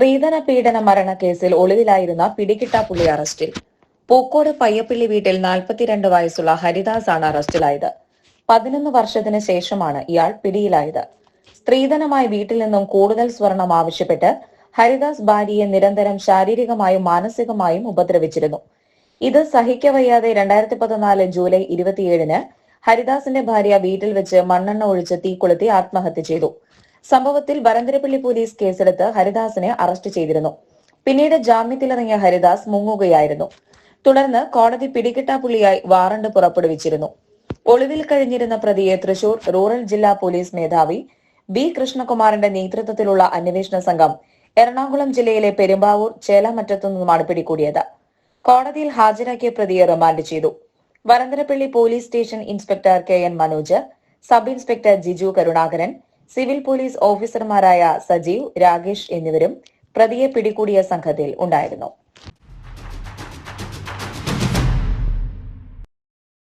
സ്ത്രീധന പീഡന മരണക്കേസിൽ ഒളിവിലായിരുന്ന പിടികിട്ടാപ്പുള്ളി അറസ്റ്റിൽ. പൂക്കോട് പയ്യപ്പിള്ളി വീട്ടിൽ നാൽപ്പത്തിരണ്ട് വയസ്സുള്ള ഹരിദാസ് ആണ് അറസ്റ്റിലായത്. പതിനൊന്ന് വർഷത്തിന് ശേഷമാണ് ഇയാൾ പിടിയിലായത്. സ്ത്രീധനമായി വീട്ടിൽ നിന്നും കൂടുതൽ സ്വർണം ആവശ്യപ്പെട്ട് ഹരിദാസ് ഭാര്യയെ നിരന്തരം ശാരീരികമായും മാനസികമായും ഉപദ്രവിച്ചിരുന്നു. ഇത് സഹിക്കവയ്യാതെ രണ്ടായിരത്തി പതിനാല് ജൂലൈ ഇരുപത്തിയേഴിന് ഹരിദാസിന്റെ ഭാര്യ വീട്ടിൽ വെച്ച് മണ്ണെണ്ണ ഒഴിച്ച് തീ കൊളുത്തി ആത്മഹത്യ ചെയ്തു. സംഭവത്തിൽ വരന്തരപ്പള്ളി പോലീസ് കേസെടുത്ത് ഹരിദാസിനെ അറസ്റ്റ് ചെയ്തിരുന്നു. പിന്നീട് ജാമ്യത്തിലിറങ്ങിയ ഹരിദാസ് മുങ്ങുകയായിരുന്നു. തുടർന്ന് കോടതി പിടികിട്ടാപ്പുള്ളിയായി വാറണ്ട് പുറപ്പെടുവിച്ചിരുന്നു. ഒളിവിൽ കഴിഞ്ഞിരുന്ന പ്രതിയെ തൃശൂർ റൂറൽ ജില്ലാ പോലീസ് മേധാവി ബി കൃഷ്ണകുമാറിന്റെ നേതൃത്വത്തിലുള്ള അന്വേഷണ സംഘം എറണാകുളം ജില്ലയിലെ പെരുമ്പാവൂർ ചേലാമറ്റത്തു നിന്നുമാണ് പിടികൂടിയത്. കോടതിയിൽ ഹാജരാക്കിയ പ്രതിയെ റിമാൻഡ് ചെയ്തു. Varantharappilly police station inspector K. N. Manoj sub inspector Jiju Karunakaran civil police ഓഫീസർമാരായ സജീവ് രാകേഷ് എന്നിവരും പ്രതിയെ പിടികൂടിയ സംഘത്തിൽ ഉണ്ടായിരുന്നു.